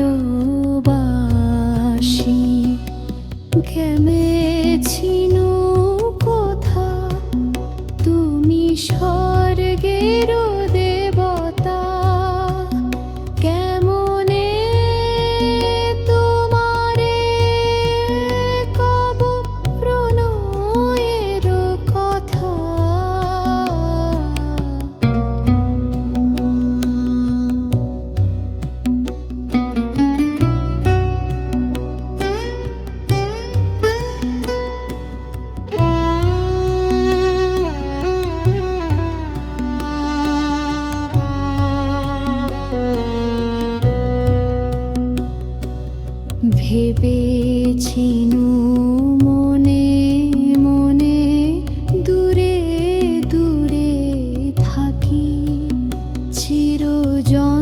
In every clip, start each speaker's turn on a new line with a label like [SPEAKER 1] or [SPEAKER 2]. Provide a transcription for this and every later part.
[SPEAKER 1] ভালোবাসি। কেমেছিল John.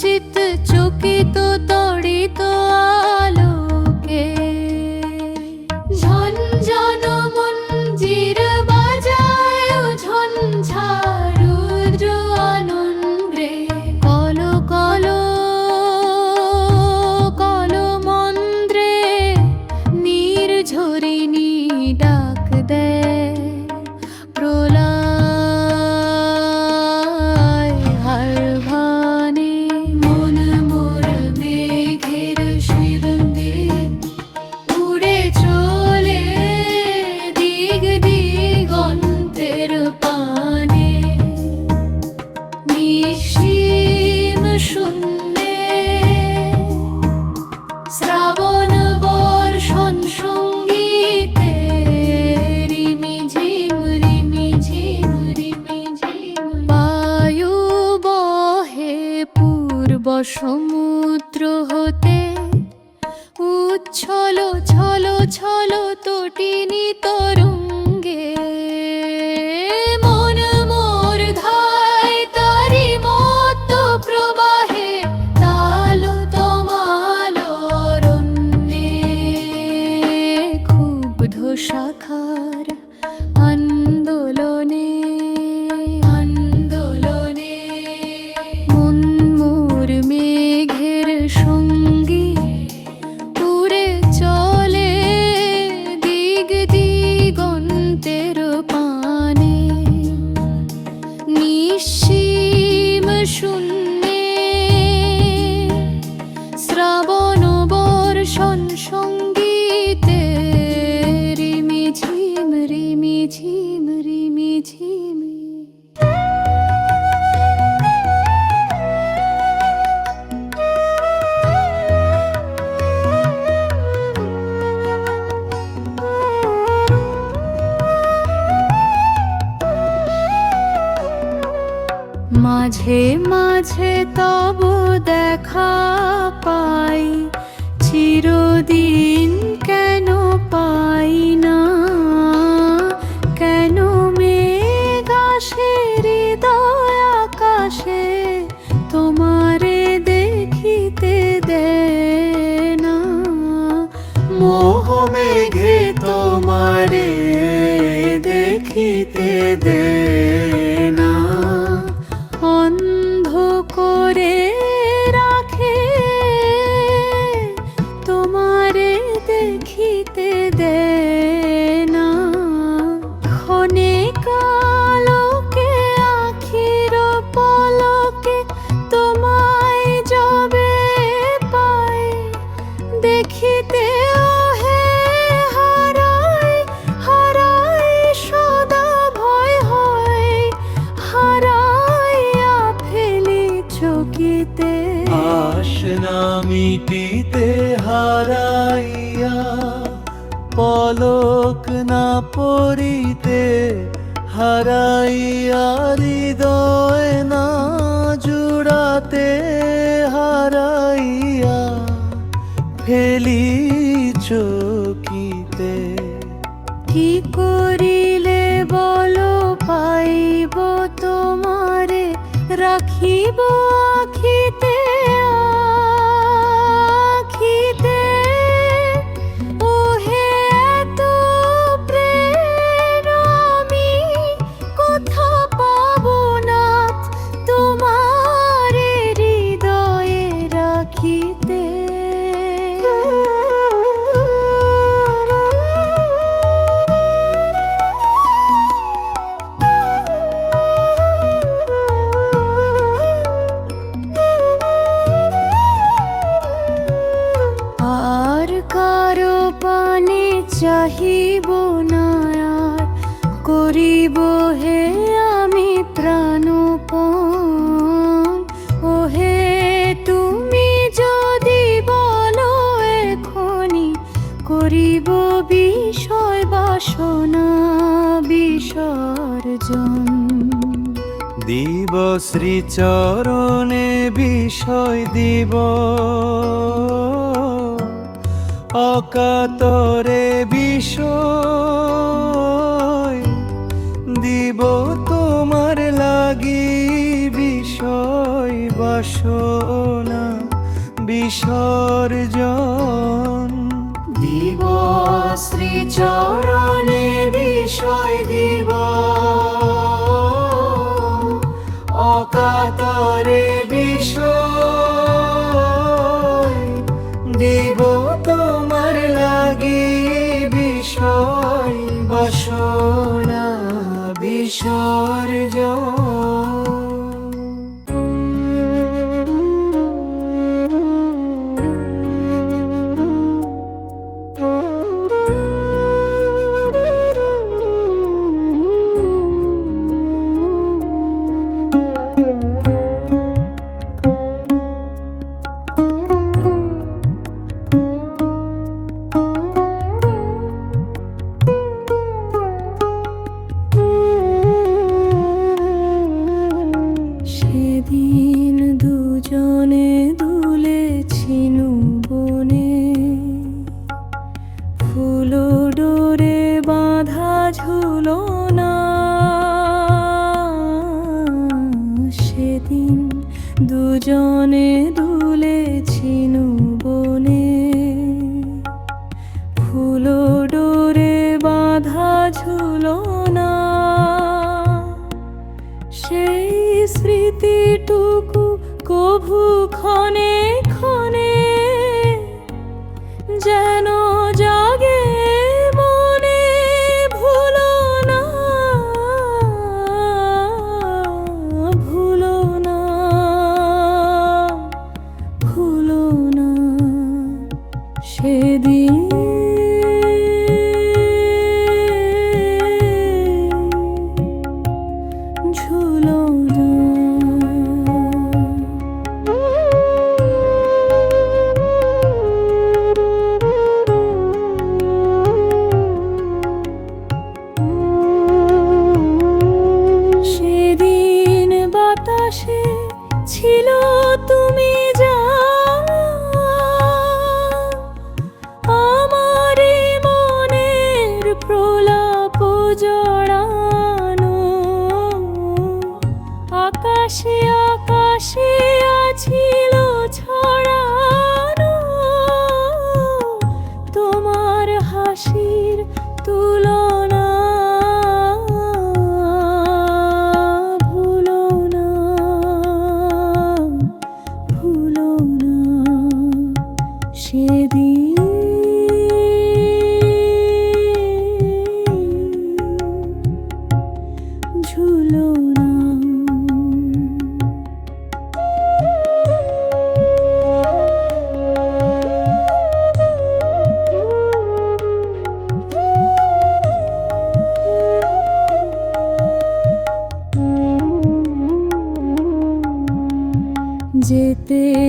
[SPEAKER 1] পচিত চকিত সমুদ্র হতে উচ্ছল ছল ছল তটিনী তরঙ্গে। ধায় প্রবাহে তাল অরণ্যে। ক্ষুব্ধ চিরদিন কেন পাই না? কেন মেঘ আসে হৃদয় আকাশে তোমারে দেখিতে দে না
[SPEAKER 2] মোহ মেঘে তোমারে দেখিতে দে না মিটিতে হারাইয়া পলক না পড়িতে হারাইয়া হৃদয় না জুড়াতে হারাইয়া ফেলি চকিতে।
[SPEAKER 1] কি করিলে বলো, পাইব তোমারে, রাখিব
[SPEAKER 2] শ্রীচরণে বিষয় দিব। অকাতরে বিষয় দিব তোমার লাগি। বিষয় বাসনা বিসর্জন
[SPEAKER 1] দিব শ্রীচরণে
[SPEAKER 2] অকাতরে বিষয় দিব তোমার লাগে বিষয় বাসনা বিসর্জন
[SPEAKER 1] দুজনে দুলেছি বনে ফুলো ডোরে বাধা ঝুলনা সেই স্মৃতিটুকু হাসির তুলন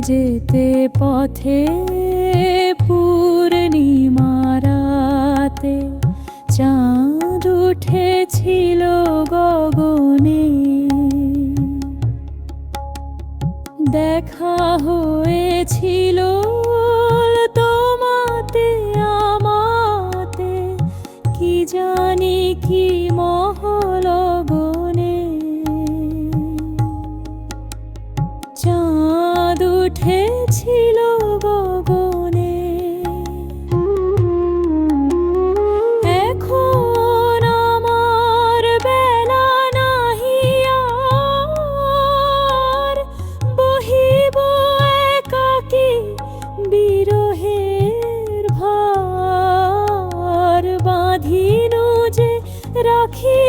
[SPEAKER 1] যেতে পথে রাখি